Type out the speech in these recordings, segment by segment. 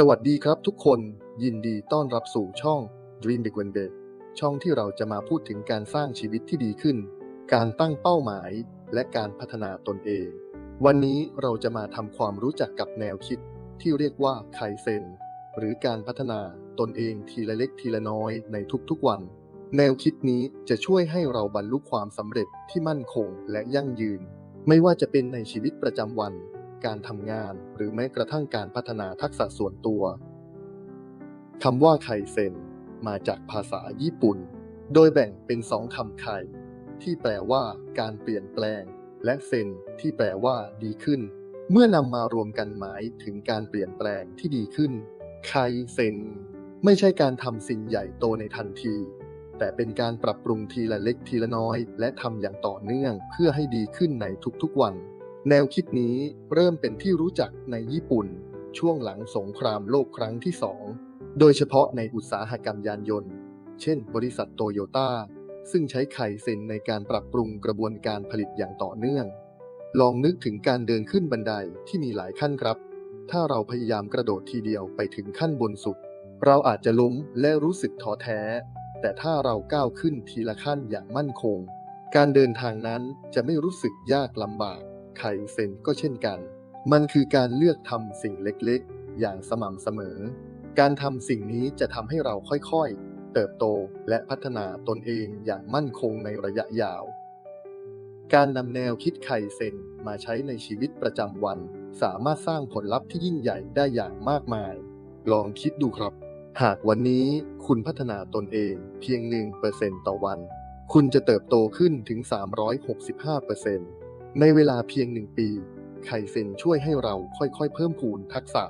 สวัสดีครับทุกคนยินดีต้อนรับสู่ช่อง Dream Big One Day ช่องที่เราจะมาพูดถึงการสร้างชีวิตที่ดีขึ้น การตั้งเป้าหมาย และการพัฒนาตนเอง วันนี้เราจะมาทำความรู้จักกับแนวคิด ที่เรียกว่าไคเซนหรือการพัฒนาตนเองทีละเล็กทีละน้อยในทุกๆวัน แนวคิดนี้จะช่วยให้เราบรรลุความสำเร็จที่มั่นคงและยั่งยืน ไม่ว่าจะเป็นในชีวิตประจำวัน การทำงาน หรือแม้กระทั่งการพัฒนาทักษะส่วนตัวคำว่าไคเซนมาจากภาษาญี่ปุ่น โดยแบ่งเป็นสองคำไคที่แปลว่าการเปลี่ยนแปลง และเซนที่แปลว่าดีขึ้น เมื่อนำมารวมกันหมายถึงการเปลี่ยนแปลงที่ดีขึ้นไคเซนไม่ใช่การทำสิ่งใหญ่โตในทันที แต่เป็นการปรับปรุงทีละเล็กทีละน้อย และทำอย่างต่อเนื่องเพื่อให้ดีขึ้นในทุกๆวัน แนวคิดนี้เริ่มเป็นที่รู้จักในญี่ปุ่น ช่วงหลังสงครามโลกครั้งที่สองโดยเฉพาะในอุตสาหกรรมยานยนต์ เช่น บริษัทโตโยต้าซึ่งใช้ไคเซนในการปรับปรุงกระบวนการผลิตอย่างต่อเนื่อง ลองนึกถึงการเดินขึ้นบันไดที่มีหลายขั้นครับ ถ้าเราพยายามกระโดดทีเดียวไปถึงขั้นบนสุด เราอาจจะล้มและรู้สึกท้อแท้ แต่ถ้าเราก้าวขึ้นทีละขั้นอย่างมั่นคง การเดินทางนั้นจะไม่รู้สึกยากลำบาก ไคเซนก็เช่นกัน มันคือการเลือกทำสิ่งเล็กๆ อย่างสม่ำเสมอ การทำสิ่งนี้จะทำให้เราค่อยๆ เติบโตและพัฒนาตนเองอย่างมั่นคงในระยะยาว การนำแนวคิดไคเซนมาใช้ในชีวิตประจำวัน สามารถสร้างผลลัพธ์ที่ยิ่งใหญ่ได้อย่างมากมาย ลองคิดดูครับ หากวันนี้คุณพัฒนาตนเองเพียง1%ต่อวัน คุณจะเติบโตขึ้นถึง 365% ในเวลาเพียง1ปี ไคเซนช่วยให้เราค่อยๆ เพิ่มพูนทักษะ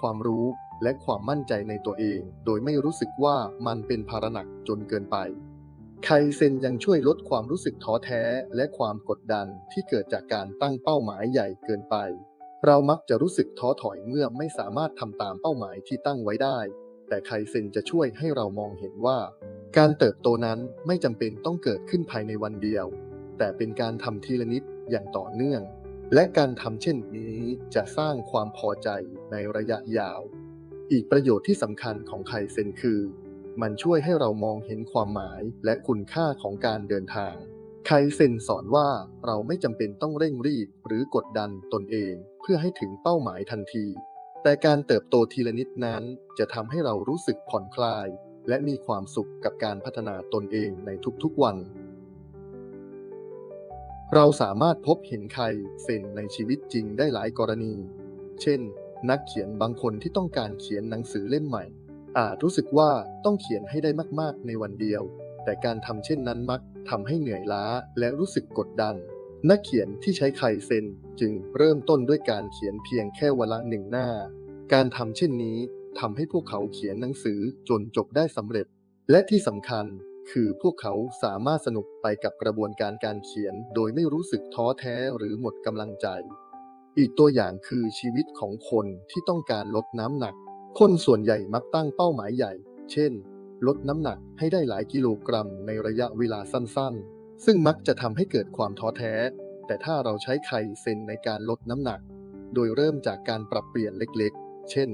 ความรู้และความมั่นใจในตัวเอง โดยไม่รู้สึกว่ามันเป็นภาระหนักจนเกินไป ไคเซนยังช่วยลดความรู้สึกท้อแท้และความกดดันที่เกิดจากการตั้งเป้าหมายใหญ่เกินไป เรามักจะรู้สึกท้อถอยเมื่อไม่สามารถทำตามเป้าหมายที่ตั้งไว้ได้ แต่ไคเซนจะช่วยให้เรามองเห็นว่า การเติบโตนั้นไม่จำเป็นต้องเกิดขึ้นภายในวันเดียว แต่เป็นการทำทีละนิด อย่างต่อเนื่อง และการทำเช่นนี้จะสร้างความพอใจในระยะยาว อีกประโยชน์ที่สำคัญของไคเซนคือ มันช่วยให้เรามองเห็นความหมายและคุณค่าของการเดินทาง ไคเซนสอนว่าเราไม่จำเป็นต้องเร่งรีบหรือกดดันตนเองเพื่อให้ถึงเป้าหมายทันที แต่การเติบโตทีละนิดนั้นจะทำให้เรารู้สึกผ่อนคลาย และมีความสุขกับการพัฒนาตนเองในทุกๆวัน เราสามารถพบเห็นไคเซนในชีวิตจริงได้หลายกรณี เช่น นักเขียนบางคนที่ต้องการเขียนหนังสือเล่มใหม่ อาจรู้สึกว่าต้องเขียนให้ได้มากๆในวันเดียว แต่การทำเช่นนั้นมักทำให้เหนื่อยล้าและรู้สึกกดดัน นักเขียนที่ใช้ไคเซนจึงเริ่มต้นด้วยการเขียนเพียงแค่วันละหนึ่งหน้า การทำเช่นนี้ทำให้พวกเขาเขียนหนังสือจนจบได้สำเร็จ และที่สำคัญ คือพวกเขาสามารถสนุกไปกับกระบวนการการเขียน โดยไม่รู้สึกท้อแท้หรือหมดกำลังใจ อีกตัวอย่างคือชีวิตของคนที่ต้องการลดน้ำหนัก คนส่วนใหญ่มักตั้งเป้าหมายใหญ่ เช่น ลดน้ำหนักให้ได้หลายกิโลกรัมในระยะเวลาสั้นๆ ซึ่งมักจะทำให้เกิดความท้อแท้ แต่ถ้าเราใช้ไคเซนในการลดน้ำหนัก โดยเริ่มจากการปรับเปลี่ยนเล็กๆ เช่น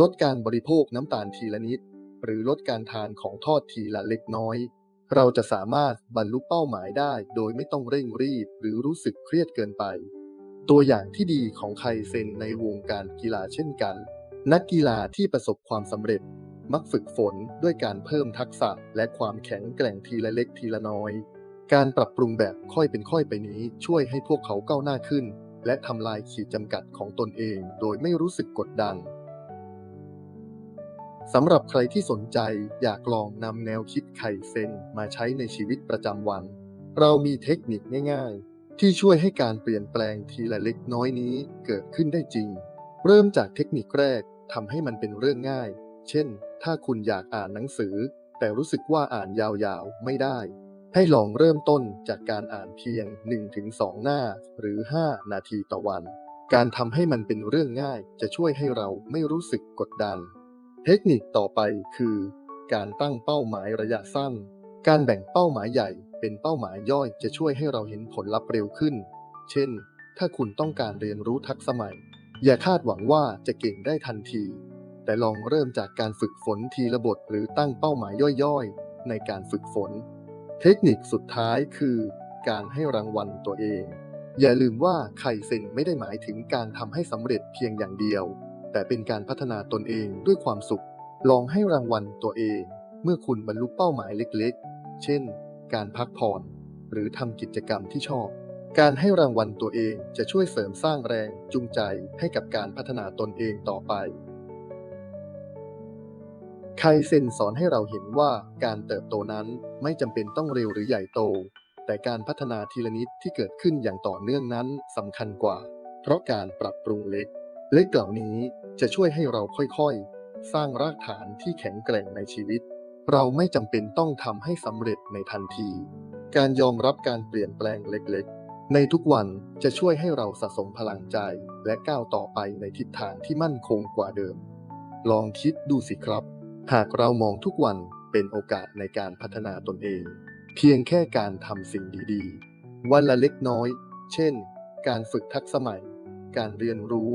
ลดการบริโภคน้ำตาลทีละนิด หรือลดการทานของทอดทีละเล็กน้อย เราจะสามารถบรรลุเป้าหมายได้โดยไม่ต้องเร่งรีบหรือรู้สึกเครียดเกินไป ตัวอย่างที่ดีของไคเซนในวงการกีฬาเช่นกัน นักกีฬาที่ประสบความสำเร็จมักฝึกฝนด้วยการเพิ่มทักษะและความแข็งแกร่งทีละเล็กทีละน้อย การปรับปรุงแบบค่อยเป็นค่อยไปนี้ช่วยให้พวกเขาก้าวหน้าขึ้น และทำลายขีดจำกัดของตนเองโดยไม่รู้สึกกดดัน สำหรับใครที่สนใจอยากลองนำแนวคิดไคเซนมาใช้ในชีวิตประจำวัน เรามีเทคนิคง่าย ๆ ที่ช่วยให้การเปลี่ยนแปลงทีละเล็กน้อยนี้เกิดขึ้นได้จริง เริ่มจากเทคนิคแรกทำให้มันเป็นเรื่องง่าย เช่น ถ้าคุณอยากอ่านหนังสือ แต่รู้สึกว่าอ่านยาวๆ ไม่ได้ ให้ลองเริ่มต้นจากการอ่านเพียง 1-2 หน้า หรือ 5 นาทีต่อวัน การทำให้มันเป็นเรื่องง่ายจะช่วยให้เราไม่รู้สึกกดดัน เทคนิคต่อไปคือ การตั้งเป้าหมายระยะสั้น การแบ่งเป้าหมายใหญ่เป็นเป้าหมายย่อยจะช่วยให้เราเห็นผลลัพธ์เร็วขึ้น เช่น ถ้าคุณต้องการเรียนรู้ทักษะใหม่ อย่าคาดหวังว่าจะเก่งได้ทันที แต่ลองเริ่มจากการฝึกฝนทีละบทหรือตั้งเป้าหมายย่อยๆ ในการฝึกฝน เทคนิคสุดท้ายคือ การให้รางวัลตัวเอง อย่าลืมว่าไคเซ็นไม่ได้หมายถึงการทำให้สำเร็จเพียงอย่างเดียว แต่เป็นการพัฒนาตนเองด้วยความสุข ลองให้รางวัลตัวเอง เมื่อคุณบรรลุเป้าหมายเล็กๆ เช่น การพักผ่อนหรือทำกิจกรรมที่ชอบ การให้รางวัลตัวเองจะช่วยเสริมสร้างแรงจูงใจให้กับการพัฒนาตนเองต่อไปไคเซนสอนให้เราเห็นว่าการเติบโตนั้นไม่จำเป็นต้องเร็วหรือใหญ่โต แต่การพัฒนาทีละนิดที่เกิดขึ้นอย่างต่อเนื่องนั้นสำคัญกว่า เพราะการปรับปรุงเล็ก เล็กเหล่านี้จะช่วยให้เราค่อยๆ สร้างรากฐานที่แข็งแกร่งในชีวิต เราไม่จำเป็นต้องทำให้สำเร็จในทันที การยอมรับการเปลี่ยนแปลงเล็กๆ ในทุกวันจะช่วยให้เราสะสมพลังใจ และก้าวต่อไปในทิศทางที่มั่นคงกว่าเดิม ลองคิดดูสิครับ หากเรามองทุกวันเป็นโอกาสในการพัฒนาตนเอง เพียงแค่การทำสิ่งดีๆ วันละเล็กน้อย เช่น การฝึกทักษะใหม่ การเรียนรู้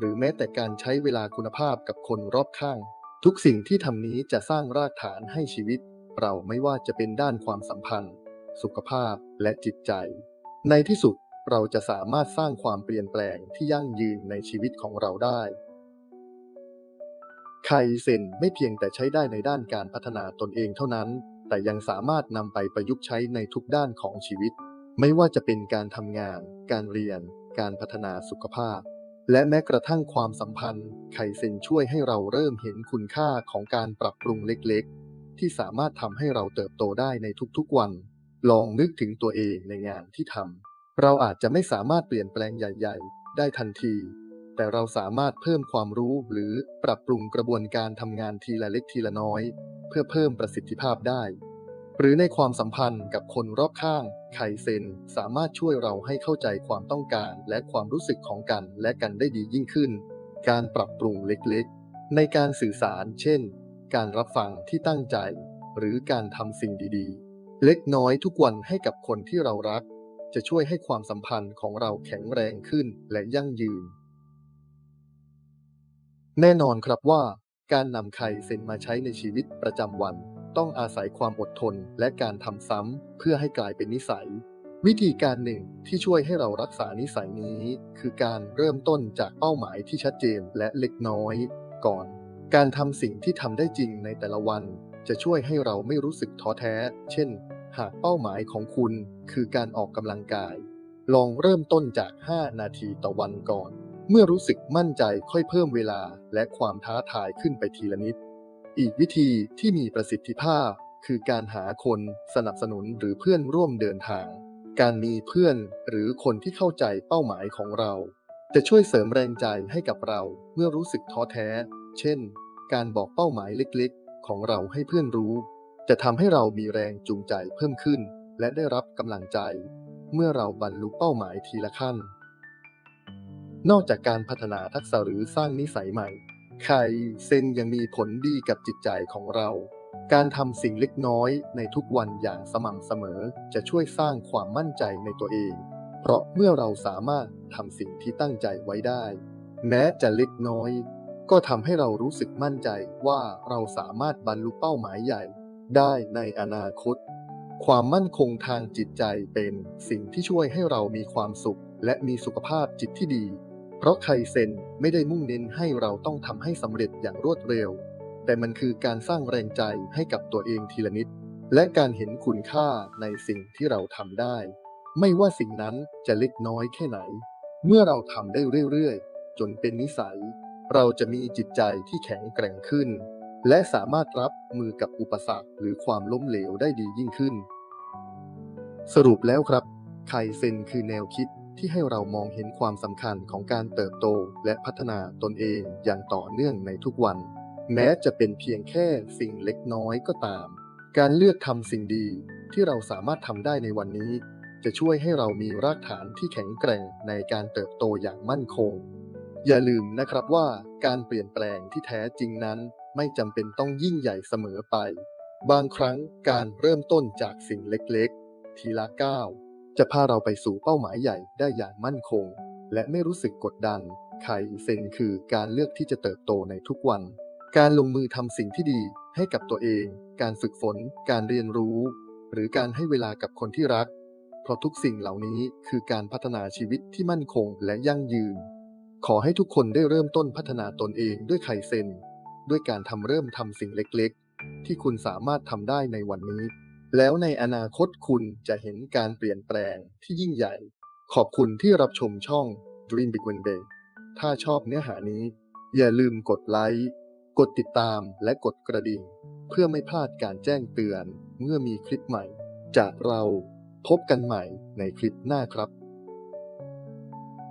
หรือแม้แต่การใช้เวลาคุณภาพกับคนรอบข้าง ทุกสิ่งที่ทำนี้จะสร้างรากฐานให้ชีวิต เราไม่ว่าจะเป็นด้านความสัมพันธ์ สุขภาพและจิตใจ ในที่สุดเราจะสามารถสร้างความเปลี่ยนแปลงที่ยั่งยืนในชีวิตของเราได้ไคเซนไม่เพียงแต่ใช้ได้ในด้านการพัฒนาตนเองเท่านั้น แต่ยังสามารถนำไปประยุกต์ใช้ในทุกด้านของชีวิต ไม่ว่าจะเป็นการทำงาน การเรียน การพัฒนาสุขภาพ และแม้กระทั่งความสัมพันธ์ ไคเซนช่วยให้เราเริ่มเห็นคุณค่าของการปรับปรุงเล็กๆ ที่สามารถทำให้เราเติบโตได้ในทุกๆวัน ลองนึกถึงตัวเองในงานที่ทำ เราอาจจะไม่สามารถเปลี่ยนแปลงใหญ่ ๆ ได้ทันที แต่เราสามารถเพิ่มความรู้หรือปรับปรุงกระบวนการทำงานทีละเล็กทีละน้อย เพื่อเพิ่มประสิทธิภาพได้ หรือในความสัมพันธ์กับคนรอบข้างไคเซนสามารถช่วยเราให้เข้าใจความต้องการและความรู้สึกของกันและกันได้ดียิ่งขึ้น การปรับปรุงเล็กๆ ในการสื่อสาร เช่น การรับฟังที่ตั้งใจ หรือการทำสิ่งดีๆ เล็กน้อยทุกวันให้กับคนที่เรารัก จะช่วยให้ความสัมพันธ์ของเราแข็งแรงขึ้นและยั่งยืน แน่นอนครับว่า การนำไคเซนมาใช้ในชีวิตประจำวัน ต้องอาศัยความอดทนและการทำซ้ำเพื่อให้กลายเป็นนิสัย วิธีการหนึ่งที่ช่วยให้เรารักษานิสัยนี้ คือการเริ่มต้นจากเป้าหมายที่ชัดเจนและเล็กน้อย ก่อน การทำสิ่งที่ทำได้จริงในแต่ละวัน จะช่วยให้เราไม่รู้สึกท้อแท้ เช่น หากเป้าหมายของคุณคือการออกกำลังกาย ลองเริ่มต้นจาก 5 นาทีต่อวันก่อน เมื่อรู้สึกมั่นใจค่อยเพิ่มเวลาและความท้าทายขึ้นไปทีละนิด อีกวิธีที่มีประสิทธิภาพ คือการหาคนสนับสนุนหรือเพื่อนร่วมเดินทาง การมีเพื่อนหรือคนที่เข้าใจเป้าหมายของเรา จะช่วยเสริมแรงใจให้กับเราเมื่อรู้สึกท้อแท้ เช่น การบอกเป้าหมายเล็กๆ ของเราให้เพื่อนรู้ จะทำให้เรามีแรงจูงใจเพิ่มขึ้น และได้รับกำลังใจ เมื่อเราบรรลุเป้าหมายทีละขั้น นอกจากการพัฒนาทักษะหรือสร้างนิสัยใหม่ ไคเซนยังมีผลดีกับจิตใจของเรา การทำสิ่งเล็กน้อยในทุกวันอย่างสม่ำเสมอ จะช่วยสร้างความมั่นใจในตัวเอง เพราะเมื่อเราสามารถทำสิ่งที่ตั้งใจไว้ได้ แม้จะเล็กน้อย ก็ทำให้เรารู้สึกมั่นใจว่าเราสามารถบรรลุเป้าหมายใหญ่ ได้ในอนาคต ความมั่นคงทางจิตใจเป็นสิ่งที่ช่วยให้เรามีความสุข และมีสุขภาพจิตที่ดี เพราะไคเซนไม่ได้มุ่งเน้นให้เราต้องทำให้สำเร็จอย่างรวดเร็ว แต่มันคือการสร้างแรงใจให้กับตัวเองทีละนิด และการเห็นคุณค่าในสิ่งที่เราทำได้ ไม่ว่าสิ่งนั้นจะเล็กน้อยแค่ไหน เมื่อเราทำได้เรื่อยๆ จนเป็นนิสัย เราจะมีจิตใจที่แข็งแกร่งขึ้น และสามารถรับมือกับอุปสรรคหรือความล้มเหลวได้ดียิ่งขึ้น สรุปแล้วครับไคเซนคือแนวคิด ที่ให้เรามองเห็นความสำคัญของการเติบโตและพัฒนาตนเองอย่างต่อเนื่องในทุกวัน แม้จะเป็นเพียงแค่สิ่งเล็กน้อยก็ตาม การเลือกทำสิ่งดีที่เราสามารถทำได้ในวันนี้ จะช่วยให้เรามีรากฐานที่แข็งแกร่งในการเติบโตอย่างมั่นคง อย่าลืมนะครับว่าการเปลี่ยนแปลงที่แท้จริงนั้น ไม่จำเป็นต้องยิ่งใหญ่เสมอไป บางครั้งการเริ่มต้นจากสิ่งเล็กๆ ทีละก้าว จะพาเราไปสู่เป้าหมายใหญ่ได้อย่างมั่นคง และไม่รู้สึกกดดันไคเซนคือการเลือกที่จะเติบโตในทุกวัน การลงมือทำสิ่งที่ดีให้กับตัวเอง การฝึกฝน การเรียนรู้ หรือการให้เวลากับคนที่รัก เพราะทุกสิ่งเหล่านี้คือการพัฒนาชีวิตที่มั่นคงและยั่งยืน ขอให้ทุกคนได้เริ่มต้นพัฒนาตนเองด้วยไคเซน ด้วยการทำเริ่มทำสิ่งเล็กๆ ที่คุณสามารถทำได้ในวันนี้ แล้วในอนาคตคุณจะเห็นการเปลี่ยนแปลงที่ยิ่งใหญ่ ขอบคุณที่รับชมช่อง Dream Big One Day ถ้าชอบเนื้อหานี้ อย่าลืมกดไลค์ กดติดตามและกดกระดิ่ง เพื่อไม่พลาดการแจ้งเตือน เมื่อมีคลิปใหม่ จากเราพบกันใหม่ในคลิปหน้าครับ